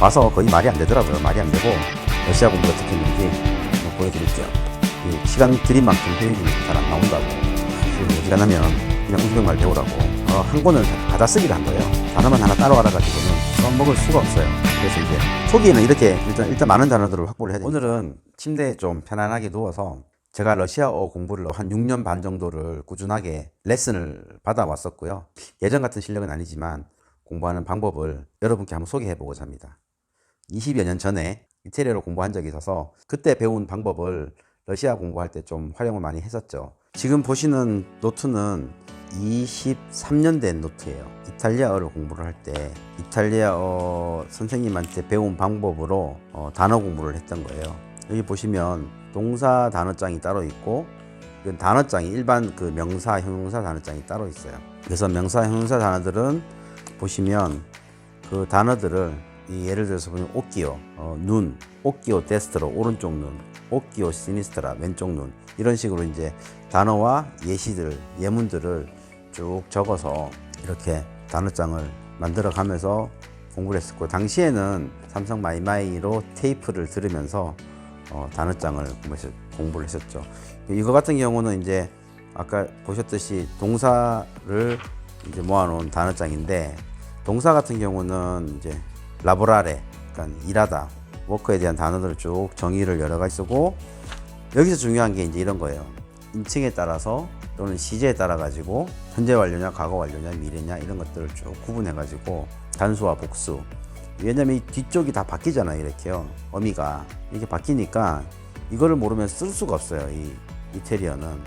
와서 거의 말이 안 되더라고요. 말이 안 되고 러시아 공부 어떻게 했는지 보여드릴게요. 이 시간 들인 만큼 효율이 잘 안 나온다고. 어지간하면 그냥 우즈벡말 배우라고 어, 한 권을 다- 받아쓰기를 한 거예요. 단어만 하나 따로 알아가지고는 써먹을 수가 없어요. 그래서 이제 초기에는 이렇게 일단 일단 많은 단어들을 확보를 해야 돼요. 오늘은 침대에 좀 편안하게 누워서 제가 러시아어 공부를 한 6년 반 정도를 꾸준하게 레슨을 받아왔었고요. 예전 같은 실력은 아니지만 공부하는 방법을 여러분께 한번 소개해 보고자 합니다. 20여 년 전에 이태리어를 공부한 적이 있어서 그때 배운 방법을 러시아 공부할 때 좀 활용을 많이 했었죠. 지금 보시는 노트는 23년 된 노트예요. 이탈리아어를 공부를 할 때 이탈리아어 선생님한테 배운 방법으로 어, 단어 공부를 했던 거예요. 여기 보시면 동사 단어장이 따로 있고 이건 단어장이 일반 그 명사, 형용사 단어장이 따로 있어요. 그래서 명사, 형용사 단어들은 보시면 그 단어들을 이 예를 들어서 보면 오끼오, 어, 눈, 오끼오 데스트로 오른쪽 눈, 오끼오 시니스트라 왼쪽 눈 이런 식으로 이제 단어와 예시들, 예문들을 쭉 적어서 이렇게 단어장을 만들어 가면서 공부를 했었고 당시에는 삼성 마이마이로 테이프를 들으면서 어, 단어장을 공부를 했었죠. 이거 같은 경우는 이제 아까 보셨듯이 동사를 이제 모아놓은 단어장인데 동사 같은 경우는 이제 라보라레, 그러니까 일하다, 워커에 대한 단어들을 쭉 정의를 여러 가지 쓰고 여기서 중요한 게 이제 이런 거예요. 인칭에 따라서 또는 시제에 따라 가지고 현재 완료냐, 과거 완료냐, 미래냐 이런 것들을 쭉 구분해 가지고 단수와 복수. 왜냐면 이 뒤쪽이 다 바뀌잖아요, 이렇게요. 어미가 이렇게 바뀌니까 이거를 모르면 쓸 수가 없어요. 이 이태리어는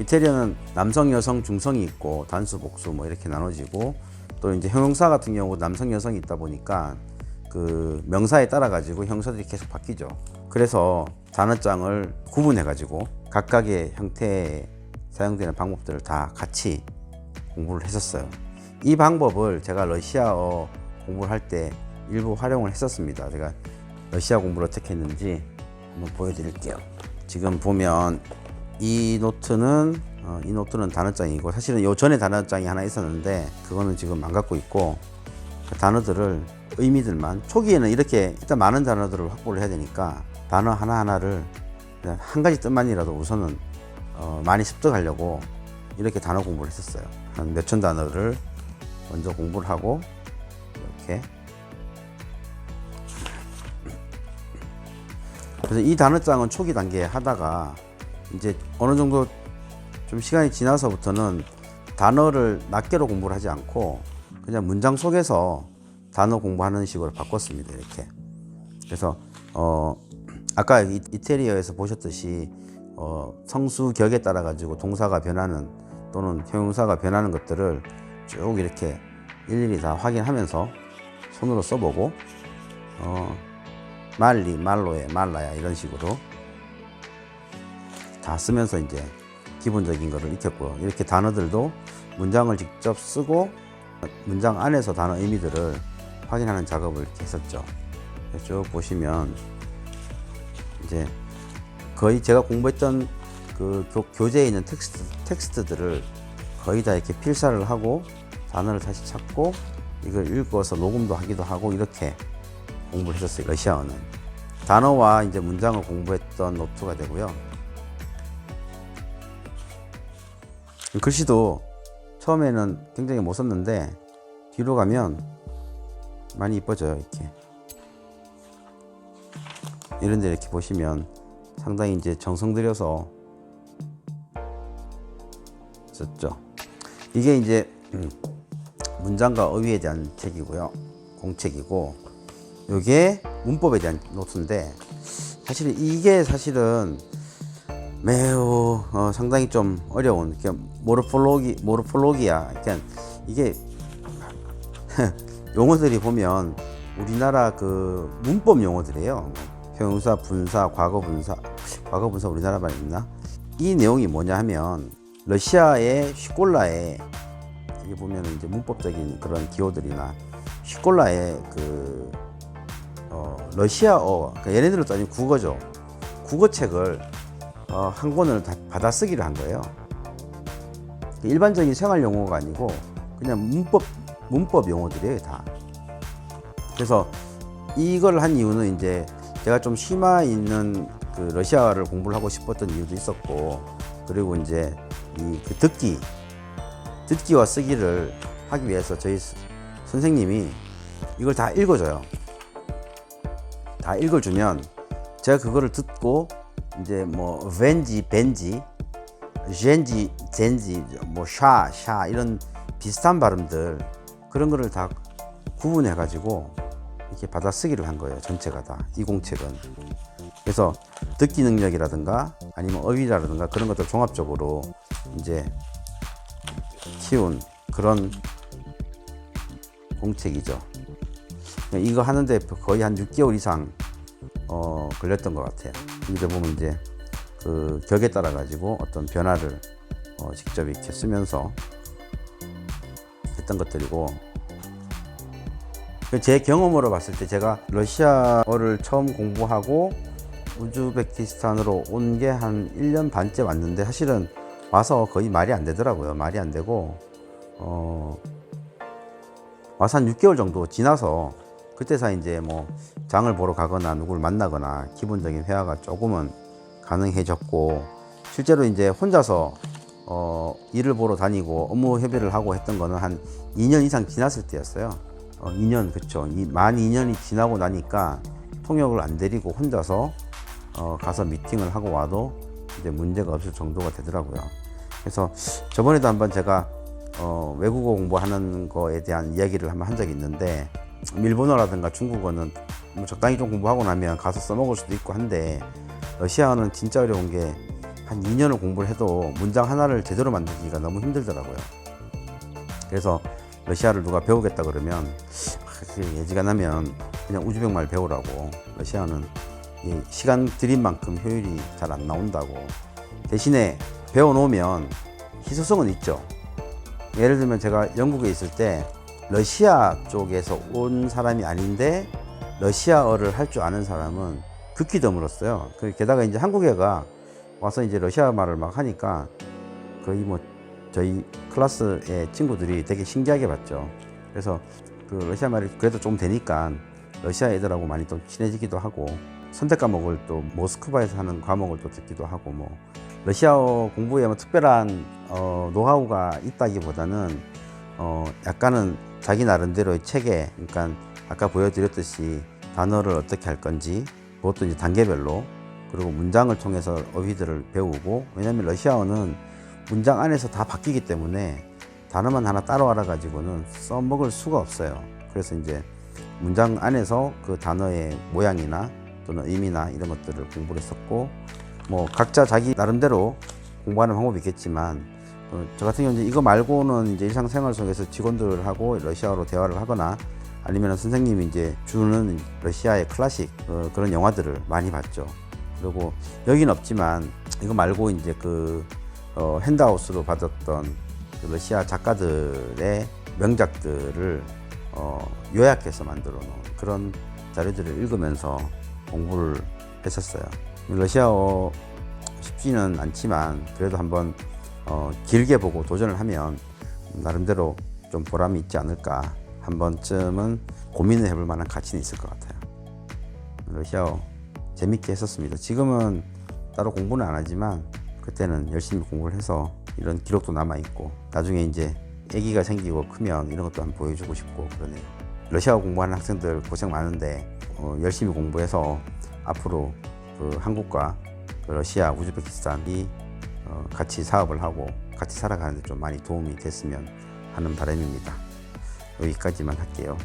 이태리어는 남성, 여성, 중성이 있고 단수, 복수 뭐 이렇게 나눠지고 또 이제 형용사 같은 경우 남성, 여성이 있다 보니까 그 명사에 따라 가지고 형사들이 계속 바뀌죠. 그래서 단어장을 구분해 가지고 각각의 형태에 사용되는 방법들을 다 같이 공부를 했었어요. 이 방법을 제가 러시아어 공부를 할 때 일부 활용을 했었습니다. 제가 러시아 공부를 어떻게 했는지 한번 보여드릴게요. 지금 보면 이 노트는 어, 이 노트는 단어장이고 사실은 요 전에 단어장이 하나 있었는데 그거는 지금 안 갖고 있고 그 단어들을 의미들만 초기에는 이렇게 일단 많은 단어들을 확보를 해야 되니까 단어 하나 하나를 그냥 한 가지 뜻만이라도 우선은 어, 많이 습득하려고 이렇게 단어 공부를 했었어요. 한 몇 천 단어를 먼저 공부를 하고 이렇게 그래서 이 단어장은 초기 단계에 하다가 이제 어느 정도 좀 시간이 지나서부터는 단어를 낱개로 공부를 하지 않고 그냥 문장 속에서 단어 공부하는 식으로 바꿨습니다. 이렇게. 그래서 어 아까 이- 이태리어에서 보셨듯이 어 성수 격에 따라 가지고 동사가 변하는 또는 형용사가 변하는 것들을 쭉 이렇게 일일이 다 확인하면서 손으로 써보고 어 말리, 말로에, 말라야 이런 식으로 다 쓰면서 이제 기본적인 거를 익혔고요. 이렇게 단어들도 문장을 직접 쓰고 문장 안에서 단어 의미들을 확인하는 작업을 했었죠. 쭉 보시면 이제 거의 제가 공부했던 그 교, 교재에 있는 텍스트, 텍스트들을 거의 다 이렇게 필사를 하고 단어를 다시 찾고 이걸 읽어서 녹음도 하기도 하고 이렇게 공부를 했었어요. 러시아어는. 단어와 이제 문장을 공부했던 노트가 되고요. 글씨도 처음에는 굉장히 못 썼는데 뒤로 가면 많이 이뻐져요. 이렇게. 이런 데 이렇게 보시면 상당히 이제 정성 들여서 썼죠. 이게 이제 음, 문장과 어휘에 대한 책이고요. 공책이고 요게 문법에 대한 노트인데 사실 이게 사실은 매우 어, 상당히 좀 어려운 모르폴로기 모르폴로기야 그러니까 이게 용어들이 보면 우리나라 그 문법 용어들이에요. 형용사, 분사, 과거 분사, 과거 분사 우리나라 말 있나? 이 내용이 뭐냐 하면 러시아의 슈콜라에 여기 보면 이제 문법적인 그런 기호들이나 슈콜라의 그 어, 러시아어 그러니까 얘네들로 따지면 국어죠. 국어책을 어, 한 권을 다 받아쓰기를 한 거예요. 일반적인 생활 용어가 아니고 그냥 문법 문법 용어들이에요 다. 그래서 이걸 한 이유는 이제 제가 좀 심화 있는 그 러시아를 공부를 하고 싶었던 이유도 있었고 그리고 이제 이 그 듣기 듣기와 쓰기를 하기 위해서 저희 스- 선생님이 이걸 다 읽어줘요. 다 읽어주면 제가 그거를 듣고 이제 뭐 벤지 벤지 젠지 젠지 뭐 샤 샤 이런 비슷한 발음들 그런 거를 다 구분해 가지고 이렇게 받아쓰기를 한 거예요 전체가 다. 이 공책은. 그래서 듣기 능력이라든가 아니면 어휘라든가 그런 것들 종합적으로 이제 키운 그런 공책이죠. 이거 하는데 거의 한 6개월 이상 어, 걸렸던 것 같아요. 여기다 보면 이제 그 격에 따라 가지고 어떤 변화를 어, 직접 이렇게 쓰면서 했던 것들이고 그제 경험으로 봤을 때 제가 러시아어를 처음 공부하고 우즈베키스탄으로 온 게 한 1년 반째 왔는데 사실은 와서 거의 말이 안 되더라고요. 말이 안 되고 어 와서 한 6개월 정도 지나서 그때서 이제 뭐 장을 보러 가거나 누구를 만나거나 기본적인 회화가 조금은 가능해졌고 실제로 이제 혼자서 어 일을 보러 다니고 업무 협의를 하고 했던 거는 한 2년 이상 지났을 때였어요. 어 2년 그쵸. 이, 만 2년이 지나고 나니까 통역을 안 데리고 혼자서 어 가서 미팅을 하고 와도 이제 문제가 없을 정도가 되더라고요. 그래서 저번에도 한번 제가 어, 외국어 공부하는 거에 대한 이야기를 한번 한 적이 있는데 일본어라든가 중국어는 뭐 적당히 좀 공부하고 나면 가서 써먹을 수도 있고 한데 러시아어는 진짜 어려운 게 한 2년을 공부를 해도 문장 하나를 제대로 만들기가 너무 힘들더라고요. 그래서 러시아를 누가 배우겠다 그러면 아, 그 예지가 나면 그냥 우즈벡 말 배우라고 러시아는 이 시간 들인 만큼 효율이 잘 안 나온다고 대신에 배워놓으면 희소성은 있죠. 예를 들면 제가 영국에 있을 때 러시아 쪽에서 온 사람이 아닌데 러시아어를 할 줄 아는 사람은 극히 드물었어요. 그 게다가 이제 한국에가 와서 이제 러시아 말을 막 하니까 거의 뭐 저희 클래스의 친구들이 되게 신기하게 봤죠. 그래서 그 러시아 말이 그래도 좀 되니까 러시아 애들하고 많이 좀 친해지기도 하고 선택 과목을 또 모스크바에서 하는 과목을 또 듣기도 하고 뭐 러시아어 공부에 뭐 특별한 어, 노하우가 있다기보다는 어, 약간은 자기 나름대로의 체계, 그러니까 아까 보여드렸듯이 단어를 어떻게 할 건지 그것도 이제 단계별로 그리고 문장을 통해서 어휘들을 배우고 왜냐하면 러시아어는 문장 안에서 다 바뀌기 때문에 단어만 하나 따로 알아가지고는 써먹을 수가 없어요. 그래서 이제 문장 안에서 그 단어의 모양이나 또는 의미나 이런 것들을 공부를 했었고 뭐 각자 자기 나름대로 공부하는 방법이 있겠지만 어, 저 같은 경우는 이거 말고는 이제 일상생활 속에서 직원들하고 러시아어로 대화를 하거나 아니면 선생님이 이제 주는 러시아의 클래식 어, 그런 영화들을 많이 봤죠. 그리고 여기는 없지만 이거 말고 이제 그 어, 핸드아웃으로 받았던 그 러시아 작가들의 명작들을 어, 요약해서 만들어 놓은 그런 자료들을 읽으면서 공부를 했었어요. 러시아어 쉽지는 않지만 그래도 한번 어, 길게 보고 도전을 하면 나름대로 좀 보람이 있지 않을까 한 번쯤은 고민을 해볼 만한 가치는 있을 것 같아요. 러시아어 재밌게 했었습니다. 지금은 따로 공부는 안 하지만 그때는 열심히 공부를 해서 이런 기록도 남아 있고 나중에 이제 아기가 생기고 크면 이런 것도 한번 보여주고 싶고 그러네요. 러시아어 공부하는 학생들 고생 많은데 어, 열심히 공부해서 앞으로 그 한국과 그 러시아, 우즈베키스탄이 어, 같이 사업을 하고 같이 살아가는데 좀 많이 도움이 됐으면 하는 바람입니다. 여기까지만 할게요.